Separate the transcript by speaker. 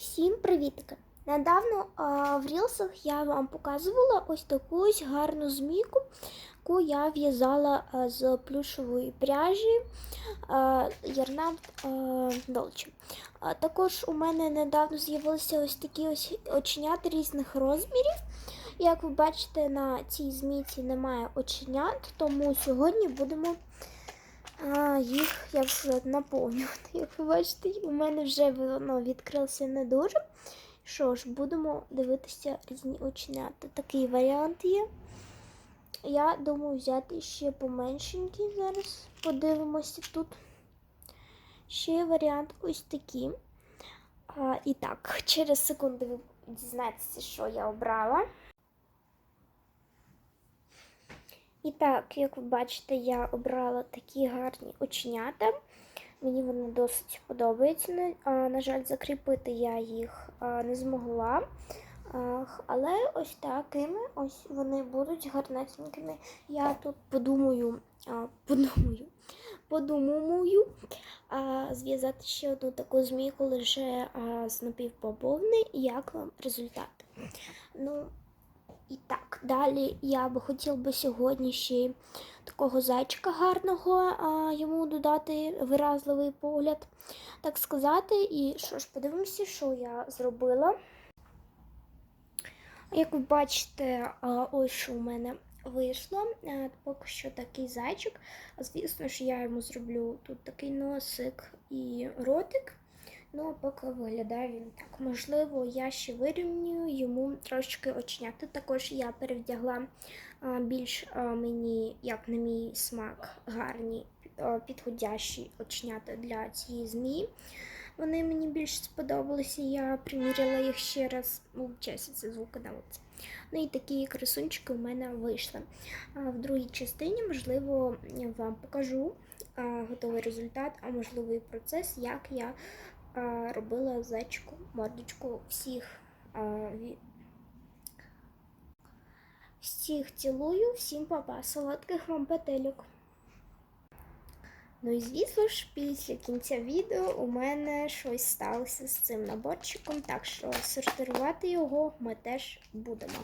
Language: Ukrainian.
Speaker 1: Всім привітки! Недавно а, в рілсах я вам показувала ось таку ось гарну змійку, яку я в'язала з плюшової пряжі а, Ярнард Долче. Також у мене недавно з'явилися ось такі ось оченята різних розмірів. Як ви бачите, на цій змійці немає оченят, тому сьогодні будемо а, їх як сказати, наповнювати. Як ви бачите, у мене вже воно відкрилося не дуже. Що ж, будемо дивитися різні оченята. Такий варіант є. Я думаю взяти ще поменшенький зараз. Подивимося тут. Ще варіант ось такий. А, і так, через секунду ви дізнаєтеся, що я обрала. І так, як ви бачите, я обрала такі гарні оченята. Мені вони досить подобаються. На- жаль, закріпити я їх не змогла. Але ось такими ось вони будуть гарнесенькими. Я тут подумаю, подумаю, подумаю зв'язати ще одну таку змійку лише з напівбавовни. Як вам результат? Ну, і так, далі я би хотів би сьогодні ще такого зайчика гарного, а, йому додати виразливий погляд, так сказати. І що ж, подивимося, що я зробила. Як ви бачите, ось що у мене вийшло. Поки що такий зайчик. Звісно ж, я йому зроблю тут такий носик і ротик. Ну, поки виглядає він так. Можливо, я ще вирівнюю йому трошки оченята. Також я перевдягла більш мені, як на мій смак, гарні підходящі оченята для цієї змії. Вони мені більш сподобалися. Я приміряла їх ще раз. Ну, це звукодавець. Ну і такі красунчики у мене вийшли. А в другій частині, можливо, я вам покажу готовий результат, а можливо і процес, як я робила зайчику, мордочку всіх. Всіх цілую, всім папа, солодких вам петельок. Ну і звісно ж, після кінця відео у мене щось сталося з цим наборчиком, так що сортувати його ми теж будемо.